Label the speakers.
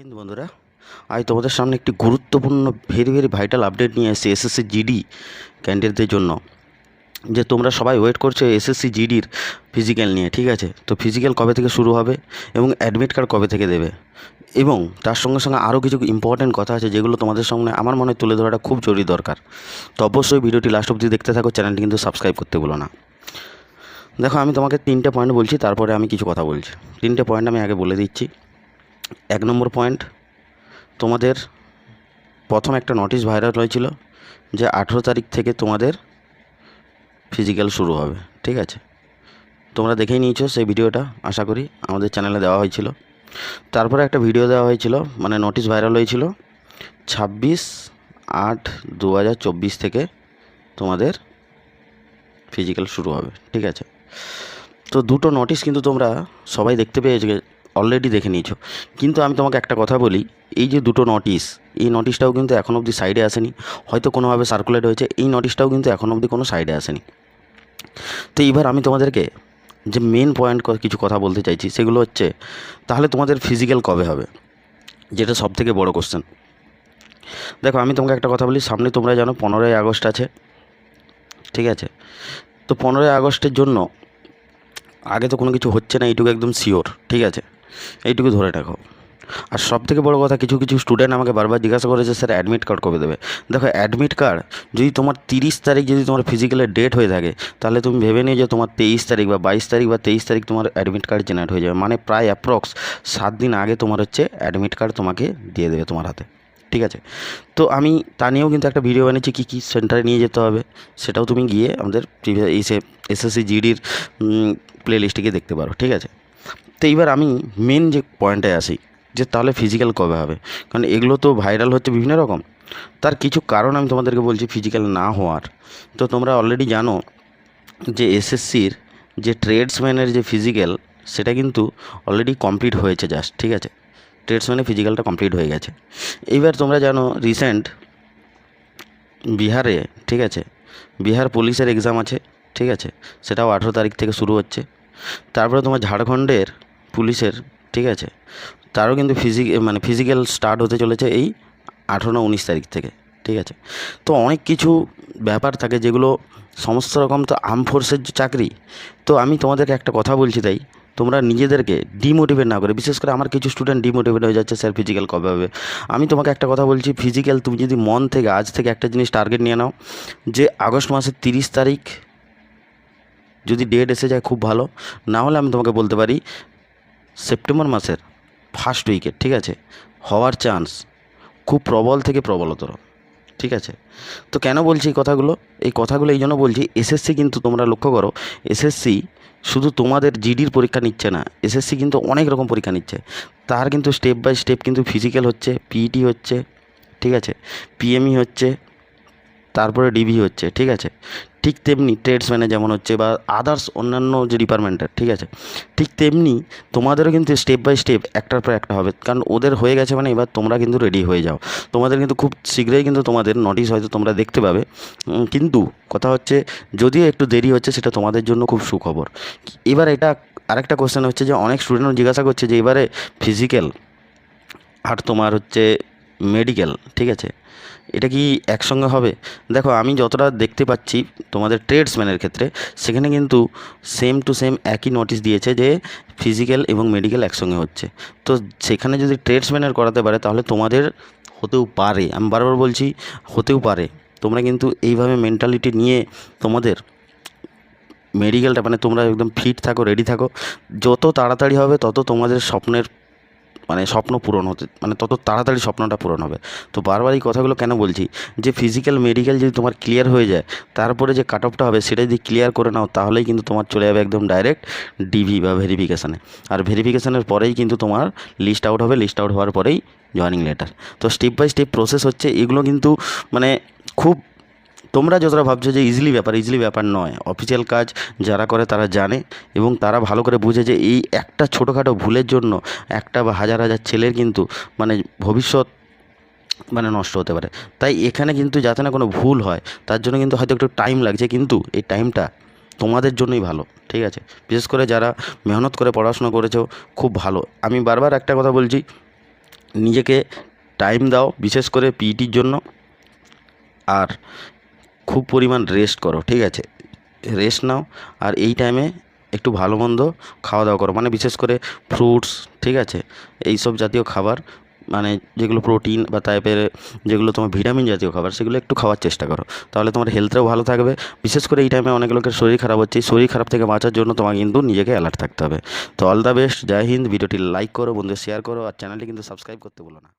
Speaker 1: হিন্দ বন্ধুরা। আজ তোমাদের সামনে একটি গুরুত্বপূর্ণ ভেরি ভেরি ভাইটাল আপডেট নিয়ে এসেছি এসএসসি জিডি ক্যান্ডিডেটদের জন্য। যে তোমরা সবাই ওয়েট করছ এসএসসি জিডির ফিজিক্যাল নিয়ে, ঠিক আছে? তো ফিজিক্যাল কবে থেকে শুরু হবে এবং অ্যাডমিট কার্ড কবে থেকে দেবে? এবং তার সঙ্গে সঙ্গে আরও কিছু ইম্পর্ট্যান্ট কথা আছে যেগুলো তোমাদের সামনে আমার মনে তুলে ধরাটা খুব জরুরি দরকার। তো অবশ্যই ভিডিওটি লাস্ট অবধি দেখতে থাকো, চ্যানেলটি কিন্তু সাবস্ক্রাইব করতে বলো না। দেখো, আমি তোমাকে তিনটে পয়েন্ট বলছি, তারপরে আমি কিছু কথা বলছি। তিনটে পয়েন্ট আমি আগে বলে দিচ্ছি। এক নম্বর পয়েন্ট, তোমাদের প্রথম একটা নোটিশ ভাইরাল হয়েছিল যে আঠেরো তারিখ থেকে তোমাদের ফিজিক্যাল শুরু হবে, ঠিক আছে? তোমরা দেখেই নিয়েছো সেই ভিডিওটা, আশা করি আমাদের চ্যানেলে দেওয়া হয়েছিল। তারপরে একটা ভিডিও দেওয়া হয়েছিল মানে নোটিশ ভাইরাল হয়েছিল, ছাব্বিশ আট দু থেকে তোমাদের ফিজিক্যাল শুরু হবে, ঠিক আছে? তো দুটো নোটিশ কিন্তু তোমরা সবাই দেখতে পেয়েছ অলরেডি দেখে নিয়েছো। কিন্তু আমি তোমাকে একটা কথা বলি, এই যে দুটো নোটিশ এই নোটিশটাও কিন্তু এখন অবধি সাইডে আসেনি। হয়তো কোনোভাবে সার্কুলেট হয়েছে, এই নোটিশটাও কিন্তু এখন অবধি কোনো সাইডে আসেনি। তো এইবার আমি তোমাদেরকে যে মেন পয়েন্ট কিছু কথা বলতে চাইছি, সেগুলো হচ্ছে, তাহলে তোমাদের ফিজিক্যাল কবে হবে? যেটা সব থেকে বড় কোশ্চেন দেখো, আমি তোমাকে একটা কথা বলি, সামনে তোমরা জানো পনেরোই আগস্ট আছে, ঠিক আছে? তো পনেরোই আগস্টের জন্য আগে তো কোনো কিছু হচ্ছে না, এইটুকু একদম শিওর ঠিক আছে? এইটুকু ধরে রাখো। আর সব থেকে বড়ো কথা, কিছু কিছু স্টুডেন্ট আমাকে বারবার জিজ্ঞাসা করেছে স্যার অ্যাডমিট কার্ড কবে দেবে? দেখো অ্যাডমিট কার্ড যদি তোমার তিরিশ তারিখ যদি তোমার ফিজিক্যালের ডেট হয়ে থাকে, তাহলে তুমি ভেবে নিও যে, তোমার তেইশ তারিখ বা বাইশ তারিখ বা তেইশ তারিখ তোমার অ্যাডমিট কার্ড জেনারেট হয়ে যাবে। মানে প্রায় অ্যাপ্রক্স সাত দিন আগে তোমার হচ্ছে অ্যাডমিট কার্ড তোমাকে দিয়ে দেবে তোমার হাতে। ঠিক আছে? তো আমি তা নিয়েও কিন্তু একটা ভিডিও বানিয়েছি কী কী সেন্টারে নিয়ে যেতে হবে। সেটাও তুমি গিয়ে আমাদের প্রিভিয়াস এই সে এসএসসি জিডির প্লে লিস্টে গিয়ে দেখতে পারো, ঠিক আছে? তো এইবার আমি মেন যে পয়েন্টে আসি, যে তাহলে ফিজিক্যাল কবে হবে? কারণ এগুলো তো ভাইরাল হচ্ছে বিভিন্ন রকম। তার কিছু কারণ আমি তোমাদেরকে বলছি ফিজিক্যাল না হওয়ার। তো তোমরা অলরেডি জানো যে এসএসসির যে ট্রেডসম্যানের যে ফিজিক্যাল সেটা কিন্তু অলরেডি কমপ্লিট হয়েছে জাস্ট ঠিক আছে? ট্রেডসম্যানের ফিজিক্যালটা কমপ্লিট হয়ে গেছে। এইবার তোমরা জানো রিসেন্ট বিহারে, ঠিক আছে? বিহার পুলিশের এক্সাম আছে, ঠিক আছে? সেটাও আঠেরো তারিখ থেকে শুরু হচ্ছে। তারপরে তোমার ঝাড়খণ্ডের পুলিশের, ঠিক আছে? তারও কিন্তু ফিজিক মানে ফিজিক্যাল স্টার্ট হতে চলেছে এই আঠেরো না উনিশ তারিখ থেকে, ঠিক আছে? তো অনেক কিছু ব্যাপার থাকে যেগুলো সমস্ত রকম তো আর্ম ফোর্সের চাকরি। তো আমি তোমাদেরকে একটা কথা বলছি তাই। তোমরা নিজেদেরকে ডিমোটিভেট না করে, বিশেষ করে আমার কিছু স্টুডেন্ট ডিমোটিভেট হয়ে যাচ্ছে স্যার ফিজিক্যাল কবে হবে। আমি তোমাকে একটা কথা বলছি ফিজিক্যাল তুমি যদি মন থেকে, আজ থেকে একটা জিনিস টার্গেট নিয়ে নাও, যে আগস্ট মাসের তিরিশ তারিখ যদি ডেট এসে যায় খুব ভালো, না হলে আমি তোমাকে বলতে পারি, সেপ্টেম্বর মাসের ফার্স্ট উইকে ঠিক আছে? হওয়ার চান্স খুব প্রবল থেকে প্রবলতর। ঠিক আছে? তো কেন বলছি এই কথাগুলো? এই কথাগুলো এই জন্য বলছি এসএসসি কিন্তু তোমরা লক্ষ্য করো এসএসসি শুধু তোমাদের জিডির পরীক্ষা নিচ্ছে না এসএসসি কিন্তু অনেক রকম পরীক্ষা নিচ্ছে। তার কিন্তু স্টেপ বাই স্টেপ কিন্তু ফিজিক্যাল হচ্ছে পিইটি হচ্ছে, ঠিক আছে? পিএমই হচ্ছে, তারপরে ডিবি হচ্ছে, ঠিক আছে? ঠিক তেমনি ট্রেডসম্যানে যেমন হচ্ছে বা আদার্স অন্যান্য যে ডিপার্টমেন্টের ঠিক আছে? ঠিক তেমনি তোমাদেরও কিন্তু স্টেপ বাই স্টেপ একটার পর একটা হবে। কারণ ওদের হয়ে গেছে মানে এবার তোমরা কিন্তু রেডি হয়ে যাও। তোমাদের কিন্তু খুব শীঘ্রই কিন্তু তোমাদের নোটিশ হয়তো তোমরা দেখতে পাবে। কিন্তু কথা হচ্ছে যদিও একটু দেরি হচ্ছে সেটা তোমাদের জন্য খুব সুখবর। এবার এটা আরেকটা কোশ্চেন হচ্ছে যে অনেক স্টুডেন্ট জিজ্ঞাসা করছে যে এবারে ফিজিক্যাল আর তোমার হচ্ছে মেডিকেল ঠিক আছে? এটা কি একসঙ্গে হবে? দেখো, আমি যতটা দেখতে পাচ্ছি তোমাদের ট্রেডসম্যানের ক্ষেত্রে, সেখানে কিন্তু সেম টু সেম একই নোটিশ দিয়েছে যে ফিজিক্যাল এবং মেডিকেল একসঙ্গে হচ্ছে। তো সেখানে যদি ট্রেডসম্যানের করাতে পারে, তাহলে তোমাদের হতেও পারে। আমি বারবার বলছি, হতেও পারে। তোমরা কিন্তু এইভাবে মেন্টালিটি নিয়ে তোমাদের মেডিকেলটা মানে তোমরা একদম ফিট থাকো রেডি থাকো। যত তাড়াতাড়ি হবে, তত তোমাদের স্বপ্নের মানে স্বপ্ন পূরণ হতে মানে তত তাড়াতাড়ি স্বপ্নটা পূরণ হবে। তো বারবার এই কথাগুলো কেন বলছি? যে ফিজিক্যাল মেডিকেল যদি তোমার ক্লিয়ার হয়ে যায়, তারপরে যে কাট অফটা হবে সেটা যদি ক্লিয়ার করে নাও, তাহলেই কিন্তু তোমার চলে যাবে একদম ডাইরেক্ট ডিভি বা ভেরিফিকেশানে আর ভেরিফিকেশানের পরেই কিন্তু তোমার লিস্ট আউট হবে লিস্ট আউট হওয়ার পরেই জয়নিং লেটার তো স্টেপ বাই স্টেপ প্রসেস হচ্ছে, এগুলো কিন্তু মানে খুব তোমরা যতটা ভাবছ যে ইজিলি ব্যাপার ইজিলি ব্যাপার নয়। অফিসিয়াল কাজ যারা করে তারা জানে এবং তারা ভালো করে বুঝে যে এই একটা ছোটোখাটো ভুলের জন্য একটা বা হাজার হাজার ছেলের কিন্তু মানে ভবিষ্যৎ মানে নষ্ট হতে পারে। তাই এখানে কিন্তু যাতে না কোনো ভুল হয়, তার জন্য কিন্তু হয়তো একটু টাইম লাগছে, কিন্তু এই টাইমটা তোমাদের জন্যই ভালো, ঠিক আছে? বিশেষ করে যারা মেহনত করে পড়াশোনা করেছ, খুব ভালো। আমি বারবার একটা কথা বলছি, নিজেকে টাইম দাও, বিশেষ করে পিইটির জন্য। আর খুব পরিমাণ রেস্ট করো, ঠিক আছে? রেস্ট নাও, আর এই টাইমে একটু ভালো মন্দ খাওয়া দাওয়া করো। মানে বিশেষ করে ফ্রুটস ঠিক আছে? এই সব জাতীয় খাবার মানে যেগুলো প্রোটিন বা টাইপের যেগুলো তোমার ভিটামিন জাতীয় খাবার, সেগুলো একটু খাওয়ার চেষ্টা করো। তাহলে তোমার হেলথটাও ভালো থাকবে। বিশেষ করে এই টাইমে অনেক লোকের শরীর খারাপ হচ্ছে। শরীর খারাপ থেকে বাঁচার জন্য তোমাকে কিন্তু নিজেকে অ্যালার্ট থাকতে হবে। তো all the best Jai Hind. ভিডিওটি লাইক করো, বন্ধুদের শেয়ার করো, আর চ্যানেলটি কিন্তু সাবস্ক্রাইব করতে বলো না।